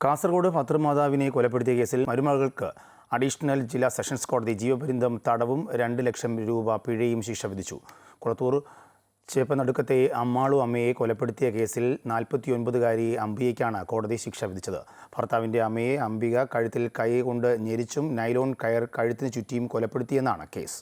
കാസർഗോഡ് ഭർത്തൃമാതാവിനെ കൊലപ്പെടുത്തിയ കേസിൽ മരുമകൾക്ക് അഡീഷണൽ ജില്ലാ സെഷൻസ് കോടതി ജീവപര്യന്തം തടവും രണ്ട് ലക്ഷം രൂപ പിഴയും ശിക്ഷ വിധിച്ചു. കുളത്തൂർ ചേപ്പനടുക്കത്തെ അമ്മാളു അമ്മയെ കൊലപ്പെടുത്തിയ കേസിൽ നാൽപ്പത്തിയൊൻപതുകാരി അംബികയ്ക്കാണ് കോടതി ശിക്ഷ വിധിച്ചത്. ഭർത്താവിന്റെ അമ്മയെ അംബിക കഴുത്തിൽ കൈ കൊണ്ട് ഞെരിച്ചും നൈലോൺ കയർ കഴുത്തിന് ചുറ്റിയും കൊലപ്പെടുത്തിയെന്നാണ് കേസ്.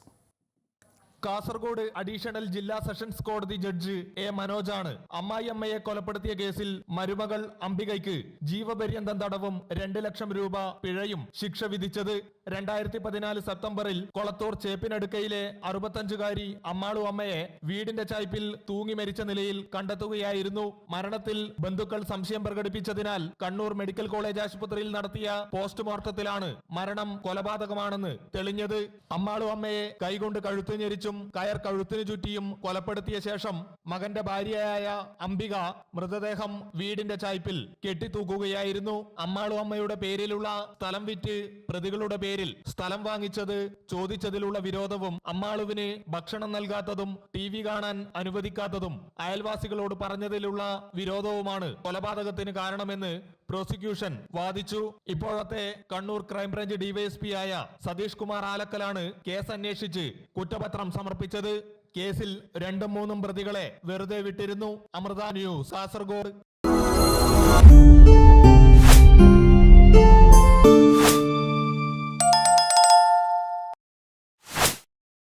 കാസർഗോഡ് അഡീഷണൽ ജില്ലാ സെഷൻസ് കോടതി ജഡ്ജ് എ മനോജാണ്. അമ്മായിയമ്മയെ കൊലപ്പെടുത്തിയ കേസിൽ മരുമകൾ അംബികയ്ക്ക് ജീവപര്യന്തം തടവും രണ്ട് ലക്ഷം രൂപ പിഴയും ശിക്ഷ വിധിച്ചത് രണ്ടായിരത്തി പതിനാല് സെപ്റ്റംബറിൽ കൊളത്തൂർ ചേപ്പിനടുക്കയിലെ അറുപത്തഞ്ചുകാരി അമ്മാളു അമ്മയെ വീടിന്റെ ചായ്പിൽ തൂങ്ങി മരിച്ച നിലയിൽ കണ്ടെത്തുകയായിരുന്നു. മരണത്തിൽ ബന്ധുക്കൾ സംശയം പ്രകടിപ്പിച്ചതിനാൽ കണ്ണൂർ മെഡിക്കൽ കോളേജ് ആശുപത്രിയിൽ നടത്തിയ പോസ്റ്റ്മോർട്ടത്തിലാണ് മരണം കൊലപാതകമാണെന്ന് തെളിഞ്ഞത്. അമ്മാളു അമ്മയെ കൈകൊണ്ട് കഴുത്തു ഞെരിച്ചും കയർ കഴുത്തിന് ചുറ്റിയും കൊലപ്പെടുത്തിയ ശേഷം മകന്റെ ഭാര്യയായ അംബിക മൃതദേഹം വീടിന്റെ ചായ്പിൽ കെട്ടിത്തൂക്കുകയായിരുന്നു. അമ്മാളു അമ്മയുടെ പേരിലുള്ള സ്ഥലം വിറ്റ് പ്രതികളുടെ പേരിൽ സ്ഥലം വാങ്ങിച്ചത് ചോദിച്ചതിലുള്ള വിരോധവും അമ്മാളുവിന് ഭക്ഷണം നൽകാത്തതും ടി വി കാണാൻ അനുവദിക്കാത്തതും അയൽവാസികളോട് പറഞ്ഞതിലുള്ള വിരോധവുമാണ് കൊലപാതകത്തിന് കാരണമെന്ന് പ്രോസിക്യൂഷൻ വാദിച്ചു. ഇപ്പോഴത്തെ കണ്ണൂർ ക്രൈംബ്രാഞ്ച് ഡിവൈഎസ്പി ആയ സതീഷ് കുമാർ ആലക്കലാണ് കേസ് അന്വേഷിച്ച് കുറ്റപത്രം സമർപ്പിച്ചത്. കേസിൽ രണ്ടും മൂന്നും പ്രതികളെ വെറുതെ വിട്ടിരുന്നു. അമൃത ന്യൂസ് കാസർഗോഡ്.